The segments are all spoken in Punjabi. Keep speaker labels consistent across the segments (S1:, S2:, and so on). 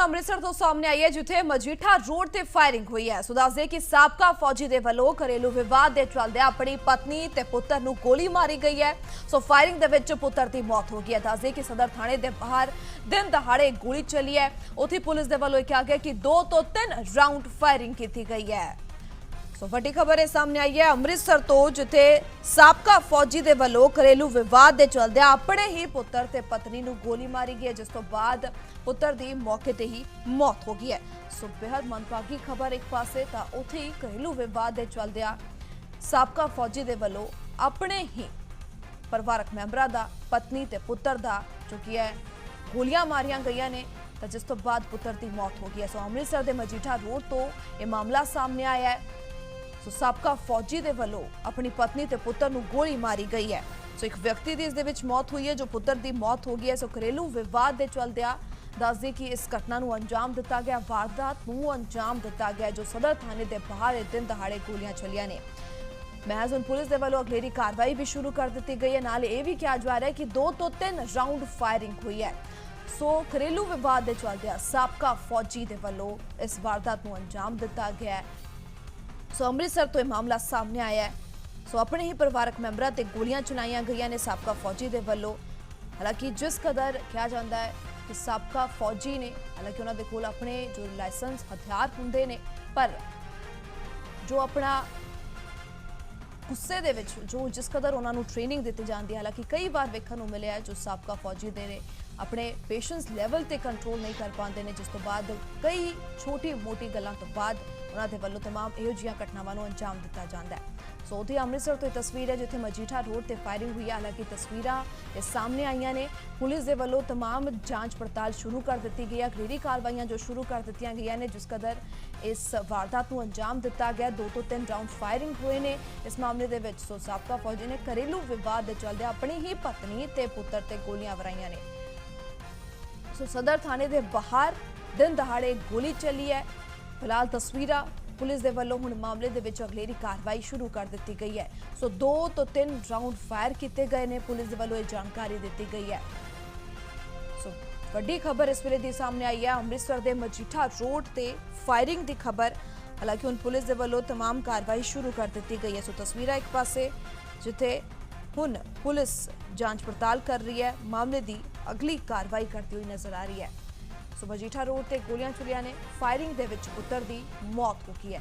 S1: ਹੁਣ ਅੰਮ੍ਰਿਤਸਰ ਤੋਂ ਸਾਹਮਣੇ ਆਈ ਹੈ, ਜਿੱਥੇ ਮਜੀਠਾ ਰੋਡ ਤੇ ਫਾਇਰਿੰਗ ਹੋਈ ਹੈ। ਸੋ ਦੱਸਦੇ ਕਿ ਸਾਬਕਾ ਫੌਜੀ ਦੇ ਵੱਲੋਂ ਘਰੇਲੂ ਵਿਵਾਦ ਦੇ ਚੱਲਦੇ ਆਪਣੀ ਪਤਨੀ ਤੇ ਪੁੱਤਰ ਨੂੰ ਗੋਲੀ ਮਾਰੀ ਗਈ ਹੈ। ਸੋ ਫਾਇਰਿੰਗ ਦੇ ਵਿੱਚ ਪੁੱਤਰ ਦੀ ਮੌਤ ਹੋ ਗਈ ਹੈ। ਦੱਸਦੇ ਕਿ ਸਦਰ ਥਾਣੇ ਦੇ ਬਾਹਰ ਦਿਨ ਦਹਾੜੇ ਗੋਲੀ ਚੱਲੀ ਹੈ। ਉੱਥੇ ਪੁਲਿਸ ਦੇ ਵੱਲੋਂ ਇਹ ਕਿਹਾ ਗਿਆ ਕਿ 2 ਤੋਂ 3 ਰਾਉਂਡ ਫਾਇਰਿੰਗ ਕੀਤੀ ਗਈ ਹੈ। ਸੋ ਵੱਡੀ ਖਬਰ ਇਹ ਸਾਹਮਣੇ ਆਈ ਹੈ। ਅੰਮ੍ਰਿਤਸਰ ਤੋਂ ਜਿੱਥੇ ਸਾਬਕਾ ਫੌਜੀ ਦੇ ਵੱਲੋਂ ਘਰੇਲੂ ਵਿਵਾਦ ਦੇ ਚਲਦਿਆਂ ਆਪਣੇ ਹੀ ਪੁੱਤਰ ਤੇ ਪਤਨੀ ਨੂੰ ਗੋਲੀ ਮਾਰੀ ਗਈ ਹੈ, ਜਿਸ ਤੋਂ ਬਾਅਦ ਪੁੱਤਰ ਦੀ ਮੌਕੇ ਤੇ ਹੀ ਮੌਤ ਹੋ ਗਈ ਹੈ। ਸੋ ਬੇहद ਮੰਦਭਾਗੀ ਖਬਰ ਇੱਕ ਪਾਸੇ ਤਾਂ ਉੱਥੇ ਹੀ ਘਰੇਲੂ ਵਿਵਾਦ ਦੇ ਚਲਦਿਆਂ ਸਾਬਕਾ ਫੌਜੀ ਦੇ ਵੱਲੋਂ ਆਪਣੇ ਹੀ ਪਰਿਵਾਰਕ ਮੈਂਬਰਾਂ ਦਾ, ਪਤਨੀ ਤੇ ਪੁੱਤਰ ਦਾ ਜੋ ਕਿ ਹੈ, ਗੋਲੀਆਂ ਮਾਰੀਆਂ ਗਈਆਂ ਨੇ, ਤਾਂ ਜਿਸ ਤੋਂ ਬਾਅਦ ਪੁੱਤਰ ਦੀ ਮੌਤ ਹੋ ਗਈ ਹੈ। ਸੋ ਅੰਮ੍ਰਿਤਸਰ ਦੇ ਮਜੀਠਾ ਰੋਡ ਤੋਂ ਇਹ ਮਾਮਲਾ ਸਾਹਮਣੇ ਆਇਆ ਹੈ। ਸੋ ਸਾਬਕਾ ਫੌਜੀ ਦੇ ਵੱਲੋਂ ਆਪਣੀ ਪਤਨੀ ਤੇ ਪੁੱਤਰ ਨੂੰ ਗੋਲੀ ਮਾਰੀ ਗਈ ਹੈ। ਸੋ ਇੱਕ ਵਿਅਕਤੀ ਦੀ ਇਸ ਦੇ ਵਿੱਚ ਮੌਤ ਹੋਈ ਹੈ, ਜੋ ਪੁੱਤਰ ਦੀ ਮੌਤ ਹੋ ਗਈ ਹੈ। ਸੋ ਘਰੇਲੂ ਵਿਵਾਦ ਦੇ ਚਲਦਿਆਂ ਦੱਸਦੇ ਕਿ ਇਸ ਘਟਨਾ ਨੂੰ ਅੰਜਾਮ ਦਿੱਤਾ ਗਿਆ। ਵਾਰਦਾਤ ਨੂੰ ਅੰਜਾਮ ਦਿੱਤਾ ਗਿਆ ਜੋ ਸਦਰ ਥਾਣੇ ਦੇ ਬਾਹਰ ਇਹ ਦਿਨ ਦਹਾੜੇ ਗੋਲੀਆਂ ਚੱਲੀਆਂ ਨੇ। ਮਹਿਜ਼ ਹੁਣ ਪੁਲਿਸ ਦੇ ਵੱਲੋਂ ਅਗਲੇਰੀ ਕਾਰਵਾਈ ਵੀ ਸ਼ੁਰੂ ਕਰ ਦਿੱਤੀ ਗਈ ਹੈ। ਨਾਲ ਇਹ ਵੀ ਕਿਹਾ ਜਾ ਰਿਹਾ ਹੈ ਕਿ 2 ਤੋਂ 3 ਰਾਉਂਡ ਫਾਇਰਿੰਗ ਹੋਈ ਹੈ। ਸੋ ਘਰੇਲੂ ਵਿਵਾਦ ਦੇ ਚਲਦਿਆਂ ਸਾਬਕਾ ਫੌਜੀ ਦੇ ਵੱਲੋਂ ਇਸ ਵਾਰਦਾਤ ਨੂੰ ਅੰਜਾਮ ਦਿੱਤਾ ਗਿਆ ਸੋ ਅੰਮ੍ਰਿਤਸਰ ਤੋਂ ਇਹ ਮਾਮਲਾ ਸਾਹਮਣੇ ਆਇਆ ਹੈ। ਸੋ ਆਪਣੇ ਹੀ ਪਰਿਵਾਰਕ ਮੈਂਬਰਾਂ ਤੇ ਗੋਲੀਆਂ ਚਲਾਈਆਂ ਗਈਆਂ ਨੇ ਸਾਬਕਾ ਫੌਜੀ ਦੇ ਵੱਲੋਂ। ਹਾਲਾਂਕਿ ਜਿਸ ਕਦਰ ਕਿਹਾ ਜਾਂਦਾ ਹੈ ਕਿ ਸਾਬਕਾ ਫੌਜੀ ਨੇ, ਹਾਲਾਂਕਿ ਉਹਨਾਂ ਦੇ ਕੋਲ ਆਪਣੇ ਜੋ ਲਾਇਸੈਂਸ, ਹਥਿਆਰ ਹੁੰਦੇ ਨੇ, ਪਰ ਜੋ ਆਪਣਾ ਗੁੱਸੇ ਦੇ ਵਿੱਚ, ਜੋ ਜਿਸ ਕਦਰ ਉਹਨਾਂ ਨੂੰ ਟ੍ਰੇਨਿੰਗ ਦਿੱਤੀ ਜਾਂਦੀ ਹੈ, ਹਾਲਾਂਕਿ ਕਈ ਵਾਰ ਵੇਖਣ ਨੂੰ ਮਿਲਿਆ ਜੋ ਸਾਬਕਾ ਫੌਜੀ ਦੇ ਨੇ ਆਪਣੇ ਪੇਸ਼ੈਂਸ ਲੈਵਲ ਤੇ ਕੰਟਰੋਲ ਨਹੀਂ ਕਰ ਪਾਉਂਦੇ ਨੇ, ਜਿਸ ਤੋਂ ਬਾਅਦ ਕਈ ਛੋਟੀ ਮੋਟੀ ਗੱਲਾਂ ਤੋਂ ਬਾਅਦ ਉਹਨਾਂ ਦੇ ਵੱਲੋਂ तमाम ਇਹੋ ਜਿਹੀਆਂ ਘਟਨਾਵਾਂ ਨੂੰ ਅੰਜਾਮ ਦਿੱਤਾ ਜਾਂਦਾ ਹੈ ਸੋ ਉਹਦੀ ਅੰਮ੍ਰਿਤਸਰ ਤੋਂ ਇਹ ਤਸਵੀਰ ਹੈ ਜਿੱਥੇ ਮਜੀਠਾ ਰੋਡ ਤੇ ਫਾਇਰਿੰਗ ਹੋਈ ਹੈ ਹਾਲਾਂਕਿ ਤਸਵੀਰਾਂ ਇਹ ਸਾਹਮਣੇ ਆਈਆਂ ਨੇ ਪੁਲਿਸ ਦੇ ਵੱਲੋਂ तमाम ਜਾਂਚ ਪੜਤਾਲ ਸ਼ੁਰੂ ਕਰ ਦਿੱਤੀ ਗਈ ਹੈ ਅਗਲੇਰੀ ਕਾਰਵਾਈਆਂ ਜੋ ਸ਼ੁਰੂ ਕਰ ਦਿੱਤੀਆਂ ਗਈਆਂ ਨੇ ਜਿਸ ਕਦਰ ਇਸ ਵਾਰਦਾਤ ਨੂੰ ਅੰਜਾਮ ਦਿੱਤਾ ਗਿਆ ਦੋ ਤੋਂ ਤਿੰਨ ਰਾਉਂਡ ਫਾਇਰਿੰਗ ਹੋਏ ਨੇ ਇਸ ਮਾਮਲੇ ਦੇ ਵਿੱਚ ਸੋ ਸਾਬਕਾ ਫੌਜੀ ਨੇ ਘਰੇਲੂ ਵਿਵਾਦ ਦੇ ਚੱਲਦੇ ਆਪਣੀ ਹੀ ਪਤਨੀ ਤੇ ਪੁੱਤਰ ਤੇ ਗੋਲੀਆਂ ਵਰਾਈਆਂ ਨੇ ਸੋ ਸਦਰ ਥਾਣੇ ਦੇ ਬਾਹਰ ਦਿਨ ਦਹਾੜੇ ਗੋਲੀ ਚੱਲੀ ਹੈ ਫਿਲਹਾਲ ਤਸਵੀਰਾਂ ਪੁਲਿਸ ਦੇ ਵੱਲੋਂ ਹੁਣ ਮਾਮਲੇ ਦੇ ਵਿੱਚ ਅਗਲੇਰੀ ਕਾਰਵਾਈ ਸ਼ੁਰੂ ਕਰ ਦਿੱਤੀ ਗਈ ਹੈ ਸੋ 2 ਤੋਂ 3 ਰਾਉਂਡ ਫਾਇਰ ਕੀਤੇ ਗਏ ਨੇ ਪੁਲਿਸ ਦੇ ਵੱਲੋਂ ਇਹ ਜਾਣਕਾਰੀ ਦਿੱਤੀ ਗਈ ਹੈ ਸੋ ਵੱਡੀ ਖਬਰ ਇਸ ਵੇਲੇ ਦੀ ਸਾਹਮਣੇ ਆਈ ਹੈ ਅੰਮ੍ਰਿਤਸਰ ਦੇ ਮਜੀਠਾ ਰੋਡ ਤੇ ਫਾਇਰਿੰਗ ਦੀ ਖਬਰ ਹਾਲਾਂਕਿ ਹੁਣ ਪੁਲਿਸ ਦੇ ਵੱਲੋਂ तमाम ਕਾਰਵਾਈ ਸ਼ੁਰੂ ਕਰ ਦਿੱਤੀ ਗਈ ਹੈ ਸੋ ਤਸਵੀਰਾਂ ਇੱਕ ਪਾਸੇ ਜਿੱਥੇ ਹੁਣ ਪੁਲਿਸ ਜਾਂਚ ਪੜਤਾਲ ਕਰ ਰਹੀ ਹੈ ਮਾਮਲੇ ਦੀ ਅਗਲੀ ਕਾਰਵਾਈ ਕਰਦੀ ਹੋਈ ਨਜ਼ਰ ਆ ਰਹੀ ਹੈ ਸੋ ਮਜੀਠਾ ਰੋਡ ਤੇ ਗੋਲੀਆਂ ਚੁਲੀਆਂ ਨੇ ਫਾਇਰਿੰਗ ਦੇ ਵਿੱਚ ਪੁੱਤਰ ਦੀ ਮੌਤ ਹੋ ਗਈ ਹੈ।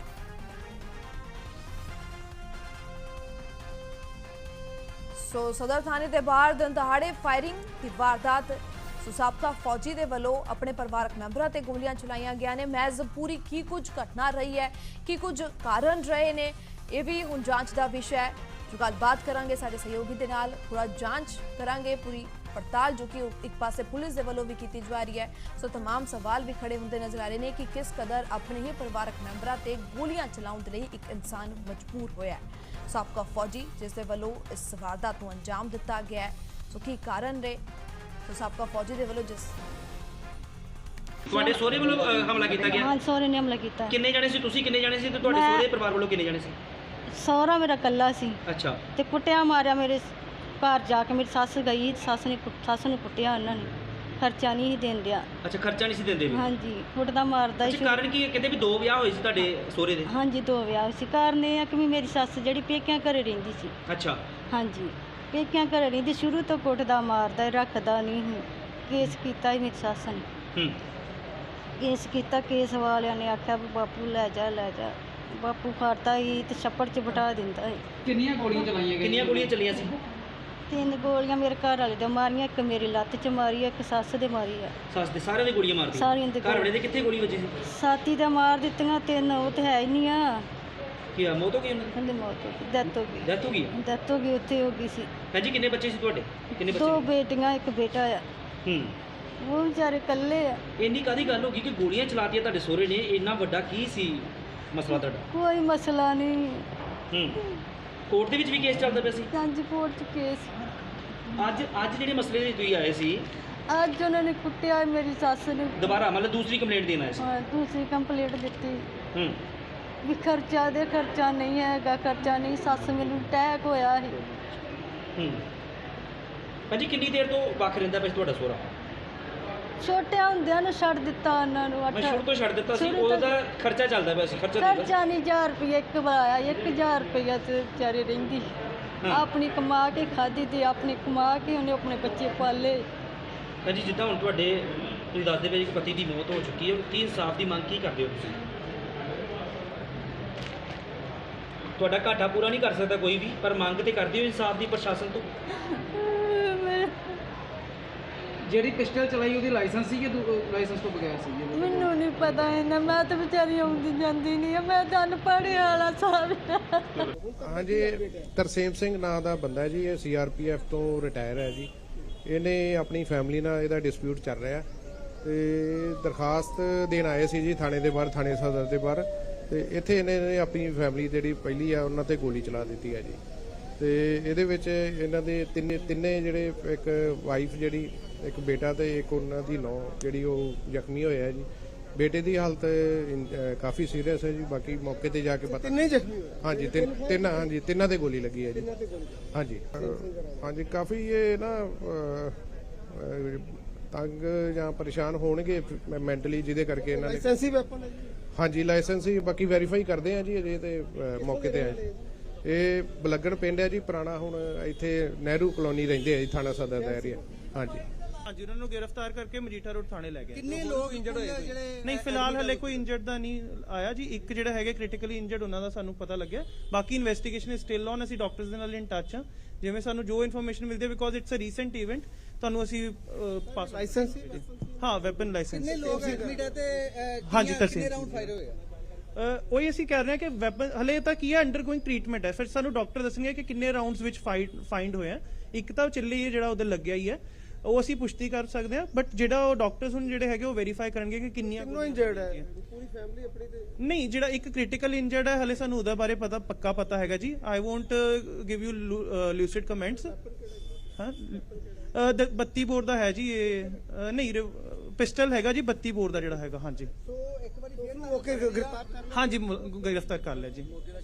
S1: ਸੋ ਸਦਰ ਥਾਣੇ ਦੇ ਬਾਹਰ ਦਿਨ ਦਹਾੜੇ ਫਾਇਰਿੰਗ ਦੀ ਵਾਰਦਾਤ ਸੋ ਸਾਬਕਾ ਫੌਜੀ ਦੇ ਵੱਲੋਂ ਆਪਣੇ ਪਰਿਵਾਰਕ ਮੈਂਬਰਾਂ ਤੇ ਗੋਲੀਆਂ ਚਲਾਈਆਂ ਗਿਆ ਨੇ। ਮਹਿਜ਼ ਪੂਰੀ ਕੀ ਕੁਝ ਘਟਨਾ ਰਹੀ ਹੈ, ਕੀ ਕੁਝ ਕਾਰਨ ਰਹੇ ਨੇ, ਇਹ ਵੀ ਹੁਣ ਜਾਂਚ ਦਾ ਵਿਸ਼ਾ ਹੈ। ਜੋ ਗੱਲਬਾਤ ਕਰਾਂਗੇ ਸਾਡੇ ਸਹਿਯੋਗੀ ਦੇ ਨਾਲ, ਪੂਰਾ ਜਾਂਚ ਕਰਾਂਗੇ, ਪੂਰੀ ਪੜਤਾਲ ਜੋ ਕਿ ਇੱਕ ਪਾਸੇ ਪੁਲਿਸ ਦੇ ਵੱਲੋਂ ਵੀ ਕੀਤੀ ਜਾ ਰਹੀ ਹੈ ਸੋ तमाम ਸਵਾਲ ਵੀ ਖੜੇ ਹੁੰਦੇ ਨਜ਼ਰ ਆ ਰਹੇ ਨੇ ਕਿ ਕਿਸ ਕਦਰ ਆਪਣੇ ਹੀ ਪਰਿਵਾਰਕ ਮੈਂਬਰਾਂ ਤੇ ਗੋਲੀਆਂ ਚਲਾਉਣ ਦੇ ਲਈ ਇੱਕ ਇਨਸਾਨ ਮਜਬੂਰ ਹੋਇਆ ਹੈ ਸਾਬਕਾ ਫੌਜੀ ਜਿਸ ਦੇ ਵੱਲੋਂ ਇਸ ਵਾਰਦਾਤ ਨੂੰ ਅੰਜਾਮ ਦਿੱਤਾ ਗਿਆ ਹੈ ਸੋ ਕੀ ਕਾਰਨ ਰਹੇ ਸੋ ਸਾਬਕਾ ਫੌਜੀ ਦੇ ਵੱਲੋਂ ਜਿਸ
S2: ਤੁਹਾਡੇ ਸਹੁਰੇ ਵੱਲੋਂ ਅ, ਹਮਲਾ ਕੀਤਾ ਗਿਆ
S3: ਹਾਂ ਸਹੁਰੇ ਨੇ ਹਮਲਾ ਕੀਤਾ
S2: ਕਿੰਨੇ ਜਾਣੇ ਸੀ ਤੁਸੀਂ ਕਿੰਨੇ ਜਾਣੇ ਸੀ ਤੇ ਤੁਹਾਡੇ
S3: ਮੈਂ-
S2: ਸਹੁਰੇ ਪਰਿਵਾਰ ਵੱਲੋਂ ਕਿੰਨੇ ਜਾਣੇ ਸੀ
S3: ਸਹੁਰਾ ਮੇਰਾ ਕੱਲਾ ਸੀ
S2: ਅੱਛਾ
S3: ਤੇ ਕੁੱਟਿਆ ਮਾਰਿਆ ਮੇਰੇ ਘਰ ਜਾ ਕੇ ਮੇਰੀ ਸੱਸ ਗਈ ਸੱਸ ਨੇ ਕੁੱਟ- ਸੱਸ ਨੂੰ ਕੁੱਟਿਆ ਉਹਨਾਂ ਨੇ। ਖਰਚਾ ਨਹੀਂ ਸੀ ਦੇਣ ਡਿਆ
S2: ਅੱਛਾ ਖਰਚਾ ਨਹੀਂ ਸੀ ਦਿੰਦੇ ਵੀ?
S3: ਹਾਂਜੀ ਕੁੱਟਦਾ ਮਾਰਦਾ
S2: ਅੱਛਾ
S3: ਸੀ।
S2: ਕਾਰਨ ਕੀ ਹੈ? ਕਹਿੰਦੇ ਵੀ ਦੋ ਵਿਆਹ ਹੋਏ ਸੀ ਤੁਹਾਡੇ ਸਹੁਰੇ ਦੇ?
S3: ਹਾਂਜੀ ਦੋ ਵਿਆਹ ਸੀ। ਕਾਰਨ ਇਹ ਆ ਕਿ ਵੀ ਮੇਰੀ ਸੱਸ ਜਿਹੜੀ ਪੇਕਿਆਂ ਘਰੇ ਰਹਿੰਦੀ ਸੀ।
S2: ਅੱਛਾ।
S3: ਹਾਂਜੀ ਪੇਕਿਆਂ ਘਰੇ ਰਹਿੰਦੀ ਸ਼ੁਰੂ ਤੋਂ ਕੁੱਟਦਾ ਮਾਰਦਾ ਰੱਖਦਾ ਨਹੀਂ ਸੀ। ਕੇਸ ਕੀਤਾ ਹੀ ਮੇਰੀ ਸੱਸ ਨੇ।
S2: ਹੂੰ।
S3: ਕੇਸ ਕੀਤਾ ਕੇਸ ਵਾਲਿਆਂ ਨੇ ਆਖਿਆ ਵੀ ਬਾਪੂ ਲੈ ਜਾ ਲੈ ਜਾ। ਬਾਪੂ ਫੜਦਾ ਹੀ ਤੇ ਛੱਪੜ 'ਚ ਬਿਠਾ ਦਿੰਦਾ ਸੀ।
S4: ਕਿੰਨੀਆਂ ਗੋਲੀਆਂ ਚਲਾਈਆਂ ਗਈਆਂ?
S2: ਕਿੰਨੀਆਂ ਗੋਲੀਆਂ ਚੱਲੀਆਂ ਸੀ?
S3: ਤਿੰਨ ਗੋਲੀਆਂ ਮੇਰੇ ਘਰ ਵਾਲੇ ਦੇ ਮਾਰੀਆਂ ਇੱਕ ਮੇਰੀ ਲੱਤ 'ਚ ਮਾਰੀ ਆ ਇੱਕ ਸੱਸ ਦੇ ਮਾਰੀ ਆ।
S2: ਸੱਸ ਦੇ ਸਾਰਿਆਂ ਦੇ ਗੋਲੀਆਂ ਮਾਰਦੀ
S3: ਸਾਰਿਆਂ ਦੇ
S2: ਘਰ ਵਾਲੇ ਦੇ ਕਿੱਥੇ ਗੋਲੀ ਵੱਜੀ ਸੀ?
S3: ਸਾਥੀ ਦਾ ਮਾਰ ਦਿੱਤੀਆਂ ਤਿੰਨ ਉਹ ਤੇ ਹੈ ਹੀ ਨਹੀਂ ਆ।
S2: ਕੀ ਆ ਮੌਤ ਹੋ ਗਈ ਉਹਨਾਂ ਦੀ
S3: ਕਹਿੰਦੇ ਮੌਤ ਹੋ ਗਈ ਡੈਥ ਹੋ ਗਈ।
S2: ਡੈਥ ਹੋ ਗਈ
S3: ਡੈਥ ਹੋ ਗਈ ਉੱਥੇ ਹੋ ਗਈ ਸੀ।
S2: ਭੈਣ ਜੀ ਕਿੰਨੇ ਬੱਚੇ ਸੀ ਤੁਹਾਡੇ? ਕਿੰਨੇ
S3: ਦੋ
S2: ਬੱਚੇ
S3: ਬੇਟੀਆਂ ਇੱਕ ਬੇਟਾ ਆ।
S2: ਹੂੰ।
S3: ਉਹ ਵਿਚਾਰੇ ਇਕੱਲੇ ਆ।
S2: ਇੰਨੀ ਕਾਦੀ ਗੱਲ ਹੋ ਗਈ ਕਿ ਗੋਲੀਆਂ ਚਲਾਤੀਆਂ ਤੁਹਾਡੇ ਸਹੁਰੇ ਨੇ? ਇੰਨਾ ਵੱਡਾ ਕੀ ਸੀ ਮਸਲਾ ਤੁਹਾਡਾ?
S3: ਕੋਈ ਮਸਲਾ ਨਹੀਂ।
S2: ਹੂੰ। ਕੋਰਟ ਦੇ ਵਿੱਚ ਵੀ ਕੇਸ ਚੱਲਦਾ ਪਿਆ ਸੀ?
S3: ਜੰਜ ਕੋਰਟ 'ਚ ਕੇਸ।
S2: ਅੱਜ ਅੱਜ ਜਿਹੜੇ ਮਸਲੇ ਦੇ ਤੁਸੀਂ ਆਏ ਸੀ?
S3: ਅੱਜ ਉਹਨਾਂ ਨੇ ਕੁੱਟਿਆ ਮੇਰੀ ਸੱਸ ਨੇ।
S2: ਦੁਬਾਰਾ ਮਤਲਬ ਦੂਸਰੀ ਕੰਪਲੇਂਟ ਦੇਣ ਆਏ ਸੀ?
S3: ਹਾਂ, ਦੂਸਰੀ ਕੰਪਲੀਟ ਦਿੱਤੀ।
S2: ਹੂੰ।
S3: ਵੀ ਖਰਚਾ ਦੇ ਖਰਚਾ ਨਹੀਂ ਹੈਗਾ ਖਰਚਾ ਨਹੀਂ ਸੱਸ ਮੈਨੂੰ ਅਟੈਕ ਹੋਇਆ ਸੀ।
S2: ਹੂੰ। ਭਾਜੀ ਕਿੰਨੀ ਦੇਰ ਤੋਂ ਵੱਖ ਰਹਿੰਦਾ ਪਿਆ ਸੀ ਤੁਹਾਡਾ ਸਹੁਰਾ?
S3: ਛੋਟੇ ਹੁੰਦਿਆਂ ਨੂੰ ਛੱਡ ਦਿੱਤਾ ਉਹਨਾਂ ਨੂੰ
S2: ਮੈਂ ਸ਼ੁਰੂ ਤੋਂ ਛੱਡ ਦਿੱਤਾ ਸੀ
S3: ਸ਼ੁਰੂ ਤੋਂ-
S2: ਉਹਦਾ ਖਰਚਾ ਚੱਲਦਾ ਪਿਆ ਸੀ ਖਰਚਾ ਦੇ
S3: ਖਰਚਾ ਨਹੀਂ 1000 ਰੁਪਏ ਇੱਕ ਵਾਰ ਆਇਆ 1000 ਰੁਪਏ ਤੇ ਵਿਚਾਰੀ ਰਹਿੰਦੀ।
S2: ਹਾਂ।
S3: ਆਪਣੀ ਕਮਾ ਕੇ ਖਾਦੀ ਤੇ ਆਪਣੀ ਕਮਾ ਕੇ ਉਹਨੇ ਆਪਣੇ ਬੱਚੇ ਪਾਲੇ।
S2: ਹਾਂਜੀ ਜਿੱਦਾਂ ਹੁਣ ਤੁਹਾਡੇ ਤੁਸੀਂ ਦੱਸਦੇ ਪਏ ਜੀ ਕਿ ਪਤੀ ਦੀ ਮੌਤ ਹੋ ਚੁੱਕੀ ਹੈ ਕੀ ਇਨਸਾਫ ਦੀ ਮੰਗ ਕੀ ਕਰਦੇ ਹੋ ਤੁਸੀਂ? ਤੁਹਾਡਾ ਘਾਟਾ ਪੂਰਾ ਨਹੀਂ ਕਰ ਸਕਦਾ ਕੋਈ ਵੀ ਪਰ ਮੰਗ ਤੇ ਕਰਦੇ ਹੋ ਇਨਸਾਫ ਦੀ ਪ੍ਰਸ਼ਾਸਨ ਤੋਂ?
S4: ਜਿਹੜੀ ਪਿਸਟਲ ਚਲਾਈ ਉਹਦੀ ਲਾਇਸੈਂਸ ਸੀ ਕਿ ਲਾਇਸੈਂਸ ਤੋਂ ਬਗੈਰ ਸੀ ਜੀ
S3: ਮੈਨੂੰ ਨਹੀਂ ਪਤਾ ਇਹਨਾਂ ਮੈਂ ਤਾਂ ਵਿਚਾਰੀ ਆਉਂਦੀ ਜਾਂਦੀ ਨਹੀਂ ਆ ਮੈਂ ਤਾਂ ਅਨਪੜ੍ਹ ਵਾਲਾ ਸਾਬ
S5: ਹਾਂਜੀ ਤਰਸੇਮ ਸਿੰਘ ਨਾਂ ਦਾ ਬੰਦਾ ਹੈ ਜੀ ਇਹ ਸੀਆਰਪੀਐਫ ਤੋਂ ਰਿਟਾਇਰ ਹੈ ਜੀ। ਇਹਨੇ ਆਪਣੀ ਫੈਮਿਲੀ ਨਾਲ ਇਹਦਾ ਡਿਸਪਿਊਟ ਚੱਲ ਰਿਹਾ। ਤੇ ਦਰਖਾਸਤ ਦੇਣ ਆਏ ਸੀ ਜੀ ਥਾਣੇ ਦੇ ਬਾਹਰ ਥਾਣੇ ਸਦਰ ਦੇ ਬਾਹਰ। ਤੇ ਇੱਥੇ ਇਹਨੇ ਆਪਣੀ ਫੈਮਿਲੀ ਜਿਹੜੀ ਪਹਿਲੀ ਆ ਉਹਨਾਂ ਤੇ ਗੋਲੀ ਚਲਾ ਦਿੱਤੀ ਹੈ ਜੀ। ਤੇ ਇਹਦੇ ਵਿੱਚ ਇਹਨਾਂ ਦੇ ਤਿੰਨੇ ਤਿੰਨੇ ਜਿਹੜੇ ਇੱਕ ਵਾਈਫ ਜਿਹੜੀ ਇੱਕ ਬੇਟਾ ਤੇ ਇੱਕ ਉਹਨਾਂ ਦੀ ਨੌ ਜਿਹੜੀ ਉਹ ਜ਼ਖਮੀ ਹੋਇਆ ਜੀ। ਬੇਟੇ ਦੀ ਹਾਲਤ ਅਹ ਕਾਫੀ ਸੀਰੀਅਸ ਹੈ ਜੀ ਬਾਕੀ ਮੌਕੇ ਤੇ ਜਾ ਕੇ ਪਤਾ
S6: ਕਿੰਨੇ ਜ਼ਖਮੀ ਹੋਏ
S5: ਹਾਂਜੀ ਤਿੰਨ ਤਿੰਨ ਹਾਂਜੀ ਤਿੰਨਾਂ ਦੇ ਗੋਲੀ ਲੱਗੀ ਹੈ ਜੀ। ਹਾਂਜੀ। ਅਹ ਹਾਂਜੀ ਕਾਫੀ ਇਹ ਨਾ ਅਹ, ਅਹ, ਤੰਗ ਜਾਂ ਪਰੇਸ਼ਾਨ ਹੋਣਗੇ ਮੈਂਟਲੀ ਜਿਹਦੇ ਕਰਕੇ ਇਹਨਾਂ ਨੇ
S6: ਲਾਇਸੈਂਸੀ ਵੈਪਨ ਹੈ ਜੀ।
S5: ਹਾਂਜੀ ਲਾਇਸੈਂਸ ਹੀ ਬਾਕੀ ਵੈਰੀਫਾਈ ਕਰਦੇ ਆ ਜੀ ਅਜੇ ਤੇ ਅਹ, ਮੌਕੇ ਤੇ ਆਏ ਇਹ ਬਲੱਗਣ ਪਿੰਡ ਹੈ ਜੀ ਪੁਰਾਣਾ ਹੁਣ ਇੱਥੇ ਨਹਿਰੂ ਕਲੋਨੀ ਰਹਿੰਦੇ ਆ ਜੀ ਥਾਣਾ ਸਦਰ ਦਾ ਏਰੀਆ ਹਾਂਜੀ।
S7: ਹਾਂਜੀ ਉਹਨਾਂ ਨੂੰ ਗ੍ਰਿਫਤਾਰ ਕਰਕੇ ਮਜੀਠਾ ਰੋਡ ਥਾਣੇ ਲੈ ਗਏ।
S6: ਕਿੰਨੇ ਲੋਕ ਇੰਜਰਡ ਹੋਏ ਜਿਹੜੇ
S7: ਨਹੀਂ ਫਿਲਹਾਲ ਹਲੇ ਕੋਈ ਇੰਜਰਡ ਦਾ ਨਹੀਂ ਆਇਆ ਜੀ। ਇੱਕ ਜਿਹੜਾ ਹੈਗਾ ਕ੍ਰਿਟੀਕਲੀ ਇੰਜਰਡ ਉਹਨਾਂ ਦਾ ਸਾਨੂੰ ਪਤਾ ਲੱਗਿਆ। ਬਾਕੀ ਇਨਵੈਸਟੀਗੇਸ਼ਨ ਇਜ਼ ਸਟਿਲ ਔਨ ਅਸੀਂ ਡਾਕਟਰਸ ਦੇ ਨਾਲ ਇਨ ਟੱਚ ਹਾਂ। ਜਿਵੇਂ ਸਾਨੂੰ ਜੋ ਇਨਫੋਰਮੇਸ਼ਨ ਮਿਲਦੀ ਹੈ because it's a recent event ਤੁਹਾਨੂੰ ਅਸੀਂ ਪਾਸ
S6: ਲਾਇਸੈਂਸ
S7: ਹਾਂ ਵੈਪਨ ਲਾਇਸੈਂਸ
S6: ਕਿੰਨੇ ਲੋਕ ਐਡਮਿਟ ਹੈ ਤੇ
S7: ਹਾਂਜੀ,
S6: ਕਿੰਨੇ ਰਾਉਂਡ ਫਾਇਰ ਹੋਏ ਆ?
S7: ਉਹੀ ਅਸੀਂ ਕਹਿ ਰਹੇ ਹਾਂ ਕਿ ਵੈਪਨ ਹਲੇ ਤਾਂ ਕੀ ਹੈ ਅੰਡਰਗੋਇੰਗ ਟ੍ਰੀਟਮੈਂਟ ਹੈ। ਫਿਰ ਸਾਨੂੰ ਡਾਕਟਰ ਦੱਸਣਗੇ ਕਿ ਕਿੰਨੇ ਰਾਉਂਡਸ ਵਿੱਚ ਫਾਈਂਡ ਹੋਏ ਆ ਇੱਕ ਤਾਂ ਚੱਲੀ ਜਿਹੜਾ ਉਹਦੇ ਲੱਗਿਆ ਹੀ ਹੈ। ਉਹ ਅਸੀਂ ਪੁਸ਼ਟੀ ਕਰ ਸਕਦੇ ਹਾਂ ਬਟ ਜਿਹੜਾ ਉਹ ਡਾਕਟਰਸ ਹੁਣ ਜਿਹੜੇ ਹੈਗੇ ਉਹ ਵੈਰੀਫਾਈ ਕਰਨਗੇ ਕਿ ਕਿੰਨੀਆਂ
S6: ਕਿੰਨੋ ਇੰਜਰਡ ਹੈ? ਪੂਰੀ ਫੈਮਿਲੀ ਆਪਣੀ ਤੇ
S7: ਨਹੀਂ ਜਿਹੜਾ ਇੱਕ ਕ੍ਰਿਟੀਕਲ ਇੰਜਰਡ ਹੈ ਹਲੇ ਸਾਨੂੰ ਉਹਦੇ ਬਾਰੇ ਪਤਾ ਪੱਕਾ ਪਤਾ ਹੈਗਾ ਜੀ। I won't give you lucid comments ਹਾਂ ਅਹ, ਦ- 32 ਬੋਰ ਦਾ ਹੈ ਜੀ ਇਹ ਨਹੀਂ ਪਿਸਟਲ ਹੈਗਾ ਜੀ 32 ਬੋਰ ਦਾ ਜਿਹੜਾ ਹੈਗਾ ਹਾਂਜੀ।
S6: ਸੋ ਇੱਕ ਵਾਰੀ ਫੇਰ ਮੌਕੇ ਗ੍ਰਿਫਤਾਰ ਕਰ
S7: ਹਾਂਜੀ ਮ- ਗ੍ਰਿਫਤਾਰ ਕਰ ਲਿਆ ਜੀ।